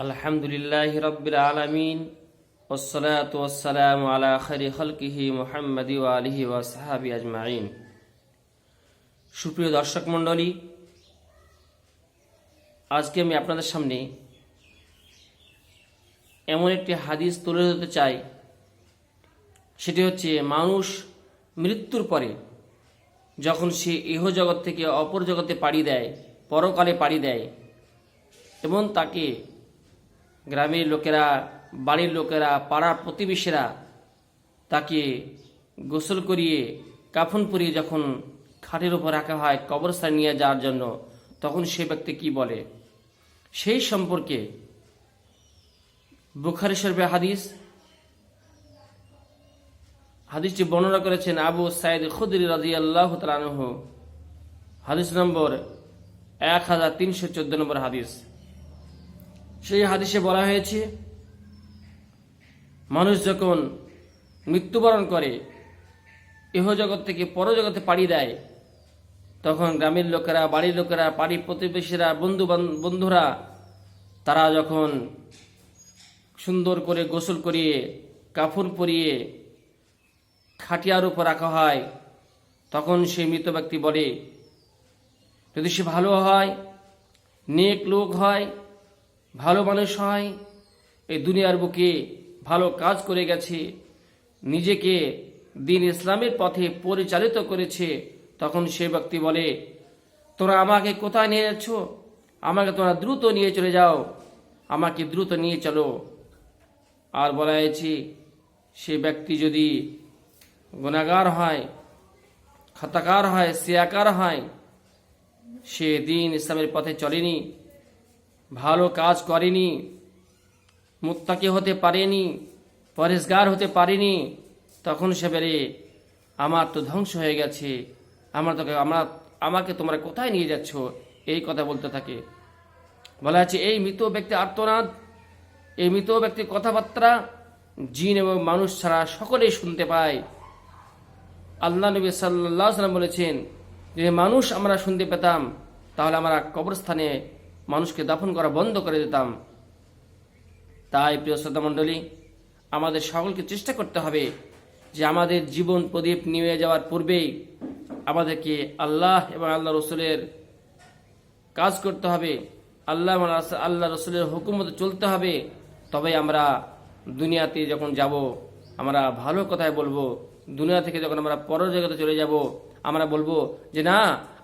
الحمد لله رب العالمين والصلاة والسلام على خير خلقه محمد وآله وصحابه أجمعين সুপ্রিয় দর্শক মণ্ডলী আজকে আমি আপনাদের সামনে এমন একটি হাদিস তুলে ধরতে চাই সেটি হচ্ছে মানুষ মৃত্যুর পরে যখন সে ইহ জগৎ থেকে অপর জগতে পাড়ি দেয় পরকালে পাড়ি দেয় এবং তাকে গ্রামের লোকেরা, বাড়ির লোকেরা, পাড়ার প্রতিবেশীরা তাকে গোসল করিয়ে, কাফন পরিয়ে যখন খাটের উপর রাখা হয়, কবরস্থানে নিয়ে যাওয়ার জন্য, তখন সে ব্যক্তি কি বলে? সেই সম্পর্কে বুখারি শরীফে হাদিস, হাদিসটি বর্ণনা করেছেন আবু সাইদ খুদরি রাজি আল্লাহ হাদিস নম্বর এক হাজার তিনশো চোদ্দ নম্বর হাদিস। সেই হাদিসে বলা হয়েছে, মানুষ যখন মৃত্যুবরণ করে ইহ জগৎ থেকে পরজগতে পাড়ি দেয়, তখন গ্রামের লোকেরা, বাড়ির লোকেরা, বাড়ির প্রতিবেশীরা বন্ধু বান- বন্ধুরা, তারা যখন সুন্দর করে গোসল করিয়ে, কাফন পরিয়ে খাটিয়ার উপর রাখা হয়, তখন সেই মৃত ব্যক্তি বলে, যদি সে ভালো হয়, নেক লোক হয় ভালো মানুষ হয়, এই দুনিয়ার বুকে ভালো কাজ করে গেছে, নিজেকে দিন ইসলামের পথে পরিচালিত করেছে, তখন সে ব্যক্তি বলে, তোরা আমাকে কোথায় নিয়ে যাচ্ছ? আমাকে তোমরা দ্রুত নিয়ে চলে যাও, আমাকে দ্রুত নিয়ে চলো। আর বলা হয়েছে, সে ব্যক্তি যদি গুণাগার হয়, খাতাকার হয়, সিয়াকার হয়, সে দিন ইসলামের পথে চলেনি। ভালো কাজ করেনি, মুত্তাকি হতে পারেনি, পরেশগার হতে পারেনি, তখন সে বেরে আমার তো ধ্বংস হয়ে গেছে, আমার তোকে, আমরা, আমাকে তোমরা কোথায় নিয়ে যাচ্ছ? এই কথা বলতে থাকে। বলা আছে, এই মৃত ব্যক্তি আর্তনাদ, এই মৃত ব্যক্তির কথাবার্তা, জিন এবং মানুষ ছাড়া সকলেই শুনতে পায়। আল্লাহ নবী সাল্লাহ সাল্লাম বলেছেন যে মানুষ আমরা শুনতে পেতাম, তাহলে আমরা কবরস্থানে মানুষকে দাফন করা বন্ধ করে দিতাম। তাই প্রিয় শ্রদ্ধা মণ্ডলী, আমাদের সকলকে চেষ্টা করতে হবে যে আমাদের জীবন প্রদীপ নিয়ে যাওয়ার পূর্বেই আমাদেরকে আল্লাহ এবং আল্লাহ রসুলের কাজ করতে হবে। আল্লাহ আল্লাহ রসুলের হুকুম মতো চলতে হবে। তবে আমরা দুনিয়াতে যখন যাব, আমরা ভালো কথায় বলব। দুনিয়া থেকে যখন আমরা পরের জগতে চলে যাব, আমরা বলব যে না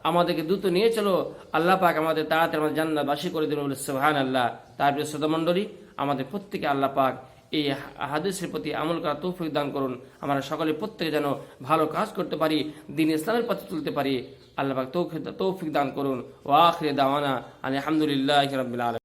আমাদেরকে দ্রুত নিয়ে চলো। আল্লাহ পাক আমাদের তাড়াতাড়ি আমাদের জান্নাত বাসী করে দিল বলে সোহান আল্লাহ তারপরে শ্রোতামণ্ডলী আমাদের প্রত্যেকে আল্লাহ পাক এই হাদিসের প্রতি আমল করা তৌফিক দান করুন। আমরা সকলে প্রত্যেকে যেন ভালো কাজ করতে পারি, দিন ইসলামের পথে তুলতে পারি। আল্লাহ পাক তৌফিক দান করুন। ও আখরে দাওয়ানা আলহামদুলিল্লাহ রবিল